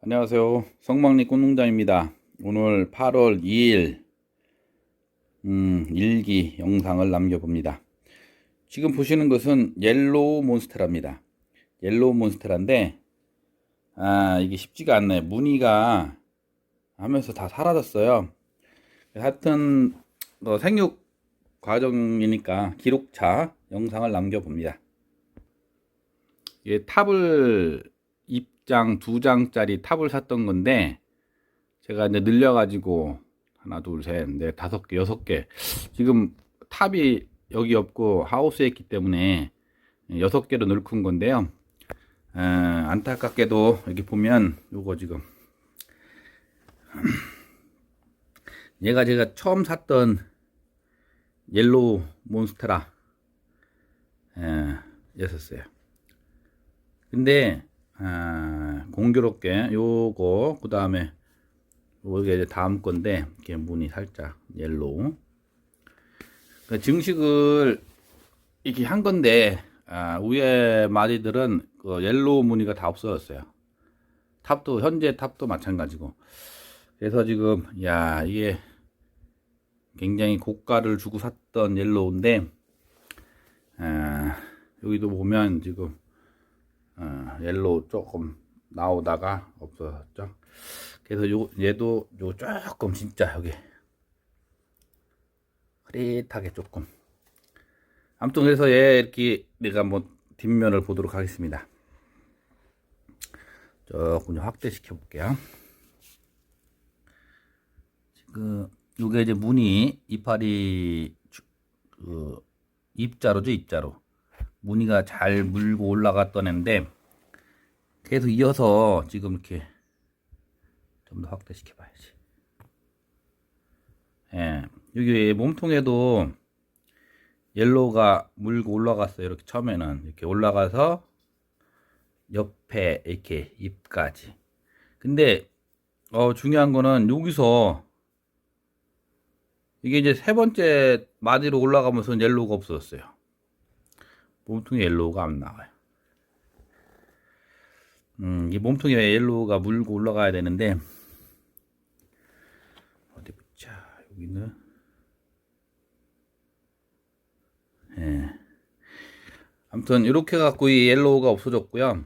안녕하세요. 성막리 꽃농장입니다. 오늘 8월 2일 음, 일기 영상을 남겨봅니다. 지금 보시는 것은 옐로우 몬스테라입니다. 옐로우 몬스테라인데 아 이게 쉽지가 않네. 무늬가 하면서 다 사라졌어요. 하여튼 뭐 생육 과정이니까 기록차 영상을 남겨봅니다. 이 탑을 입장 두 장짜리 탑을 샀던 건데 제가 이제 늘려가지고 하나 둘 셋 넷 다섯 개 여섯 개. 지금 탑이 여기 없고 하우스에 있기 때문에 여섯 개로 늘큰 건데요. 에, 안타깝게도 여기 보면 요거 지금. 얘가 제가 처음 샀던 옐로우 몬스테라 에, 였었어요. 근데 아, 공교롭게 요거 그 다음에 요게 이제 다음 건데 이렇게 무늬 살짝 옐로우 그 증식을 이렇게 한 건데 아, 위에 마디들은 그 옐로우 무늬가 다 없어졌어요. 탑도 현재 탑도 마찬가지고. 그래서 지금 야 이게 굉장히 고가를 주고 샀던 옐로우인데 아, 여기도 보면 지금 어, 옐로우 조금 나오다가 없어졌죠. 그래서 요 얘도 요 조금 진짜 여기 흐릿하게 조금. 아무튼 그래서 얘 이렇게 내가 뭐 뒷면을 보도록 하겠습니다. 조금 좀 확대시켜 볼게요. 지금 요게 이제 무늬 이파리 주- 그 입자로죠 입자로. 무늬가 잘 물고 올라갔던 애인데 계속 이어서 지금 이렇게 좀 더 확대시켜 봐야지. 예, 여기 몸통에도 옐로우가 물고 올라갔어요. 이렇게 처음에는 이렇게 올라가서 옆에 이렇게 입까지. 근데 어 중요한 거는 여기서 이게 이제 세 번째 마디로 올라가면서 옐로우가 없어졌어요. 몸통에 옐로우가 안 나와요. 음, 이 몸통에 옐로우가 물고 올라가야 되는데 어디 보자. 여기는 예. 아무튼 이렇게 갖고 이 옐로우가 없어졌고요.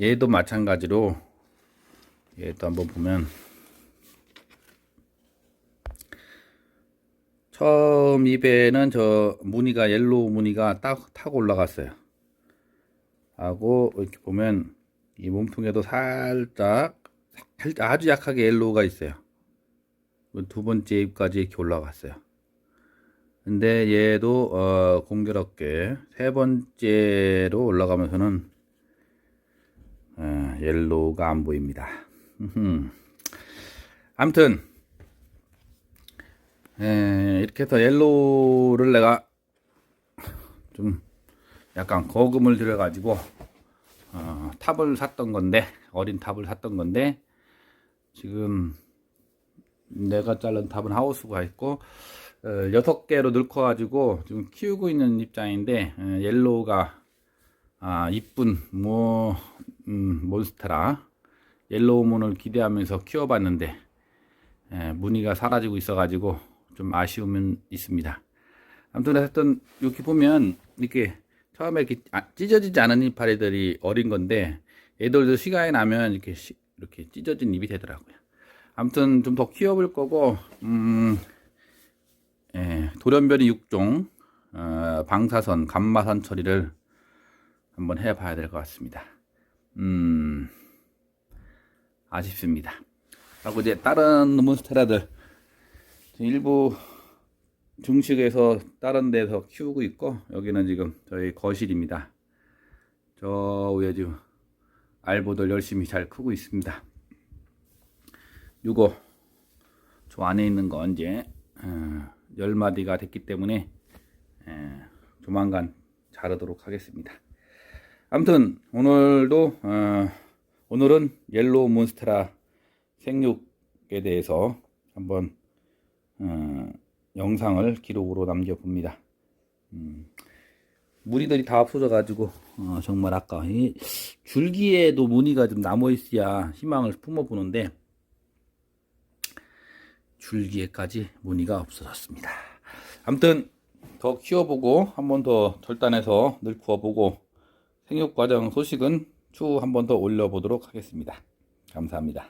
얘도 마찬가지로 얘도 한번 보면 처음 입에는 저 무늬가 옐로우 무늬가 딱 타고 올라갔어요. 하고 이렇게 보면 이 몸통에도 살짝 살짝 아주 약하게 옐로우가 있어요. 그두 번째 입까지 이렇게 올라갔어요. 근데 얘도 어, 공교롭게 세 번째로 올라가면서는 어, 옐로우가 안 보입니다. 아무튼 에, 이렇게 해서 옐로우를 내가 좀 약간 거금을 들여 가지고 어, 탑을 샀던 건데 어린 탑을 샀던 건데 지금 내가 자른 탑은 하우스가 있고 어, 여섯 개로 늙어 가지고 지금 키우고 있는 입장인데 어, 옐로우가 아 이쁜 뭐 음, 몬스테라 옐로우 문을 기대하면서 키워봤는데 에, 무늬가 사라지고 있어 가지고 좀 아쉬움은 있습니다. 아무튼 하여튼 이렇게 보면 이렇게 처음에 이렇게 아- 찢어지지 않은 이파리들이 어린 건데 애들도 시간이 나면 이렇게 시- 이렇게 찢어진 잎이 되더라고요. 아무튼 좀 더 키워볼 거고 음, 예, 돌연변이 6종 어, 방사선 감마선 처리를 한번 해봐야 될 것 같습니다. 음, 아쉽습니다. 하고 이제 다른 몬스테라들 일부 중식에서 다른 데서 키우고 있고 여기는 지금 저희 거실입니다. 저 위에 지금 알보들 열심히 잘 크고 있습니다. 요거 저 안에 있는 거 이제 어, 열 마디가 됐기 때문에 에, 조만간 자르도록 하겠습니다. 아무튼 오늘도 어, 오늘은 옐로우 몬스테라 생육에 대해서 한번 어, 영상을 기록으로 남겨봅니다. 음, 무늬들이 다 없어져가지고 어, 정말 아까 이 줄기에도 무늬가 좀 남아 있어야 희망을 품어보는데 줄기에까지 무늬가 없어졌습니다. 아무튼 더 키워보고 한 번 더 절단해서 늘 구워보고 생육 과정 소식은 추후 한 번 더 올려보도록 하겠습니다. 감사합니다.